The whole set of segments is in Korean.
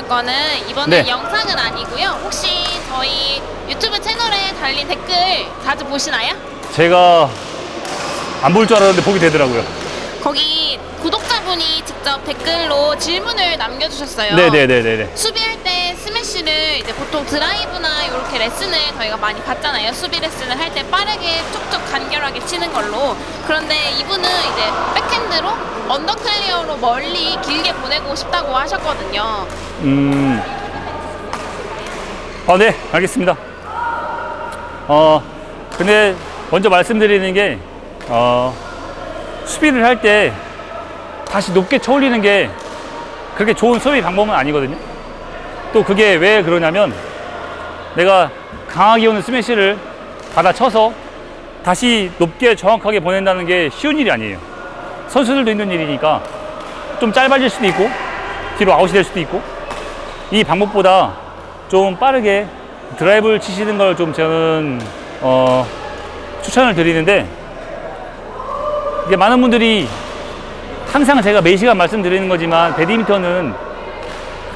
여쭤볼 거는 이번에 네. 영상은 아니고요. 혹시 저희 유튜브 채널에 달린 댓글 자주 보시나요? 제가 안 볼 줄 알았는데 보게 되더라고요. 거기 구독자분이 직접 댓글로 질문을 남겨주셨어요. 네네네네네. 수비할 때 스매시를 이제 보통 드라이브나 이렇게 레슨을 저희가 많이 받잖아요. 수비 레슨을 할 때 빠르게 툭툭 간결하게 치는 걸로. 그런데 이분은 이제 백핸드로 언더 클리어로 멀리 길게 보내고 싶다고 하셨거든요. 음. 어, 네, 알겠습니다. 어, 근데 먼저 말씀드리는 게, 어, 수비를 할 때 다시 높게 쳐올리는 게 그렇게 좋은 수비 방법은 아니거든요. 또 그게 왜 그러냐면 내가 강하게 오는 스매시를 받아 쳐서 다시 높게 정확하게 보낸다는 게 쉬운 일이 아니에요. 선수들도 힘든 일이니까 좀 짧아질 수도 있고 뒤로 아웃이 될 수도 있고 이 방법보다 좀 빠르게 드라이브를 치시는 걸 좀 저는 어, 추천을 드리는데 이게 많은 분들이 항상 제가 매 시간 말씀드리는 거지만 배드민턴은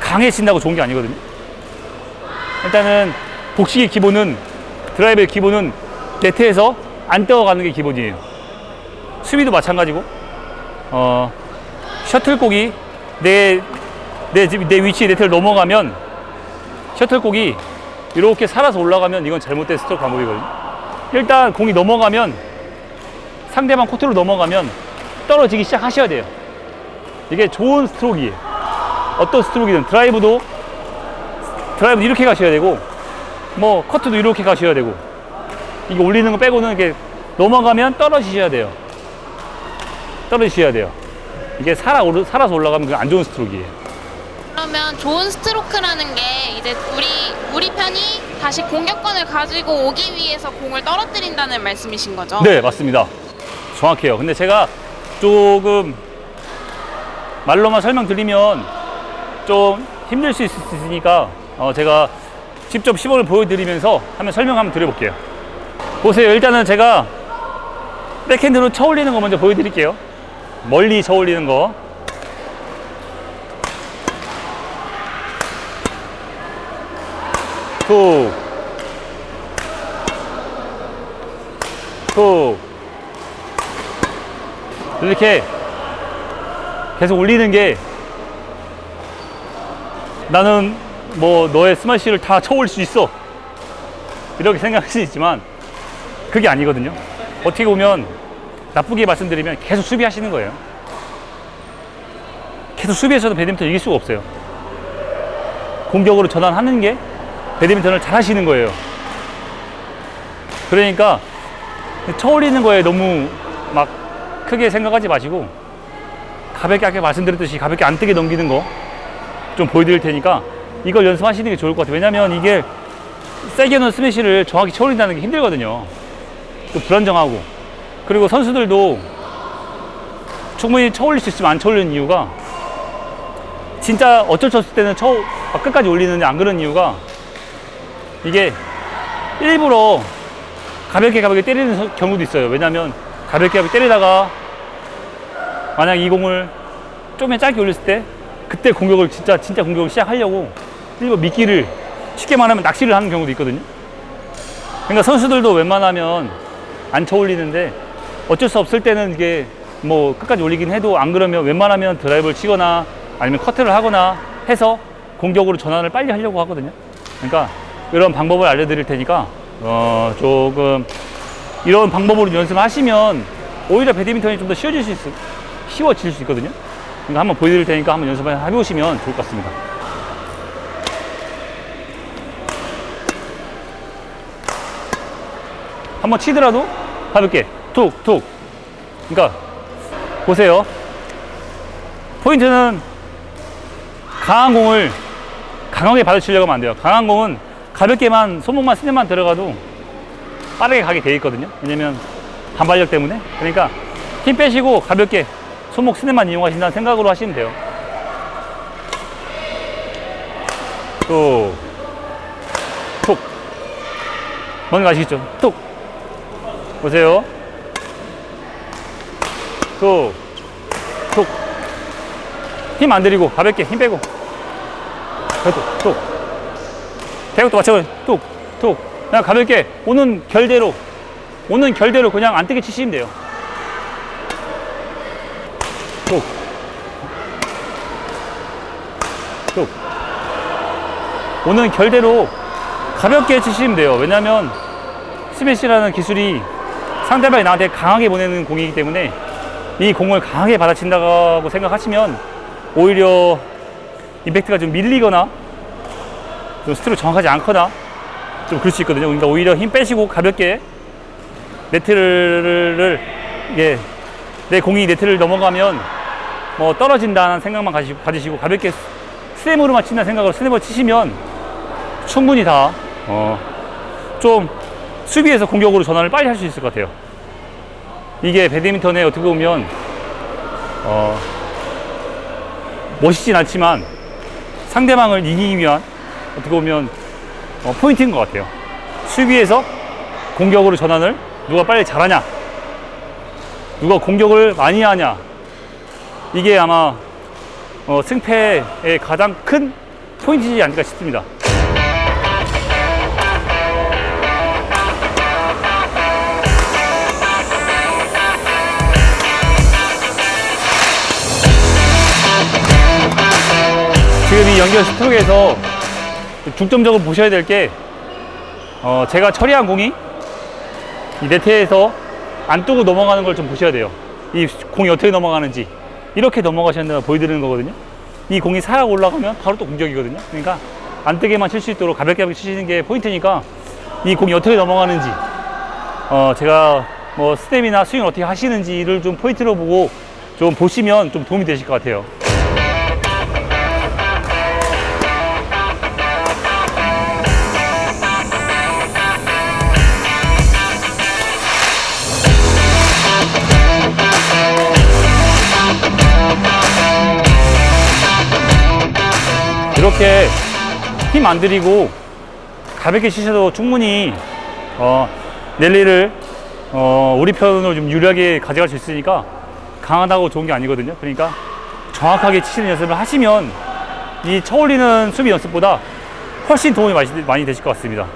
강해진다고 좋은 게 아니거든요. 일단은 복식의 기본은 드라이브의 기본은 네트에서 안 떠가는 게 기본이에요. 수비도 마찬가지고 어, 셔틀콕이 내, 내, 집- 내 위치 네트를 넘어가면 셔틀콕이 이렇게 살아서 올라가면 이건 잘못된 스트로크 방법이거든요. 일단 공이 넘어가면 상대방 코트로 넘어가면 떨어지기 시작하셔야 돼요. 이게 좋은 스트로크이에요. 어떤 스트로크이든 드라이브도 드라이브 이렇게 가셔야 되고 뭐 커트도 이렇게 가셔야 되고 이게 올리는 거 빼고는 이렇게 넘어가면 떨어지셔야 돼요. 떨어지셔야 돼요. 이게 살아 오르, 살아서 올라가면 그안 좋은 스트로크이에요. 그러면 좋은 스트로크라는 게 이제 우리 우리 편이 다시 공격권을 가지고 오기 위해서 공을 떨어뜨린다는 말씀이신 거죠? 네, 맞습니다. 정확해요. 근데 제가 조금 말로만 설명드리면 좀 힘들 수 있으니까 어, 제가 직접 시범을 보여드리면서 한번 설명 한번 드려볼게요. 보세요. 일단은 제가 백핸드로 쳐 올리는 거 먼저 보여드릴게요. 멀리 쳐 올리는 거. 툭. 툭. 이렇게 계속 올리는 게 나는 뭐 너의 스마시를 다 쳐올 수 있어. 이렇게 생각할 수 있지만 그게 아니거든요. 어떻게 보면 나쁘게 말씀드리면 계속 수비하시는 거예요. 계속 수비해서도 배드민턴 이길 수가 없어요. 공격으로 전환하는 게 배드민턴을 잘 하시는 거예요. 그러니까 쳐 올리는 거에 너무 막 크게 생각하지 마시고 가볍게 아까 말씀드렸듯이 가볍게 안 뜨게 넘기는 거 좀 보여드릴 테니까 이걸 연습하시는 게 좋을 것 같아요. 왜냐면 이게 세게 넣은 스매시를 정확히 쳐 올린다는 게 힘들거든요. 또 불안정하고 그리고 선수들도 충분히 쳐 올릴 수 있으면 안 쳐 올리는 이유가 진짜 어쩔 수 없을 때는 쳐막 끝까지 올리는데 안 그런 이유가 이게 일부러 가볍게 가볍게 때리는 서- 경우도 있어요. 왜냐면 가볍게 가볍게 때리다가 만약 이 공을 좀만 짧게 올렸을 때 그때 공격을 진짜 진짜 공격을 시작하려고 일부러 미끼를 쉽게 말하면 낚시를 하는 경우도 있거든요. 그러니까 선수들도 웬만하면 안 쳐 올리는데 어쩔 수 없을 때는 이게 뭐 끝까지 올리긴 해도 안 그러면 웬만하면 드라이브를 치거나 아니면 커트를 하거나 해서 공격으로 전환을 빨리 하려고 하거든요. 그러니까 이런 방법을 알려드릴 테니까 어 조금 이런 방법으로 연습하시면 오히려 배드민턴이 좀 더 쉬워질 수 있, 쉬워질 수 있거든요. 그러니까 한번 보여드릴 테니까 한번 연습을 해보시면 좋을 것 같습니다. 한번 치더라도 가볍게 툭 툭. 그러니까 보세요. 포인트는 강한 공을 강하게 받아치려고 하면 안 돼요. 강한 공은 가볍게만 손목만 스냅만 들어가도 빠르게 가게 돼 있거든요. 왜냐면 반발력 때문에. 그러니까 힘 빼시고 가볍게 손목 스냅만 이용하신다는 생각으로 하시면 돼요. 또, 툭. 뭔가 아시겠죠? 툭. 보세요. 툭. 툭. 힘 안 들이고 가볍게 힘 빼고. 툭, 툭. 대각도 맞춰. 툭, 툭. 그냥 가볍게 오는 결대로 오는 결대로 그냥 안 뜨게 치시면 돼요. 툭. 툭. 오는 결대로 가볍게 치시면 돼요. 왜냐면 스매시라는 기술이 상대방이 나한테 강하게 보내는 공이기 때문에 이 공을 강하게 받아친다고 생각하시면 오히려 임팩트가 좀 밀리거나 좀 스트로크 정확하지 않거나 좀 그럴 수 있거든요. 그러니까 오히려 힘 빼시고 가볍게 네트를 이게 내 공이 네트를 넘어가면 뭐 떨어진다는 생각만 가지시고, 가지시고 가볍게 스냅으로만 친다는 생각으로 스냅을 치시면 충분히 다 어, 좀 수비에서 공격으로 전환을 빨리 할 수 있을 것 같아요. 이게 배드민턴에 어떻게 보면 어, 멋있진 않지만 상대방을 이기기 위한 어떻게 보면 어, 포인트인 것 같아요. 수비에서 공격으로 전환을 누가 빨리 잘하냐, 누가 공격을 많이 하냐, 이게 아마 어, 승패의 가장 큰 포인트이지 않을까 싶습니다. 연결 스트로크에서 중점적으로 보셔야 될 게, 어, 제가 처리한 공이 이 네트에서 안 뜨고 넘어가는 걸 좀 보셔야 돼요. 이 공이 어떻게 넘어가는지. 이렇게 넘어가셨는데 보여드리는 거거든요. 이 공이 살아 올라가면 바로 또 공격이거든요. 그러니까 안 뜨게만 칠 수 있도록 가볍게 가볍게 치시는 게 포인트니까 이 공이 어떻게 넘어가는지, 어, 제가 뭐 스텝이나 스윙을 어떻게 하시는지를 좀 포인트로 보고 좀 보시면 좀 도움이 되실 것 같아요. 이렇게 힘 안 들이고 가볍게 치셔도 충분히 어, 랠리를 어, 우리 편으로 좀 유리하게 가져갈 수 있으니까 강하다고 좋은 게 아니거든요. 그러니까 정확하게 치시는 연습을 하시면 이 쳐올리는 수비 연습보다 훨씬 도움이 많이, 되실 것 같습니다.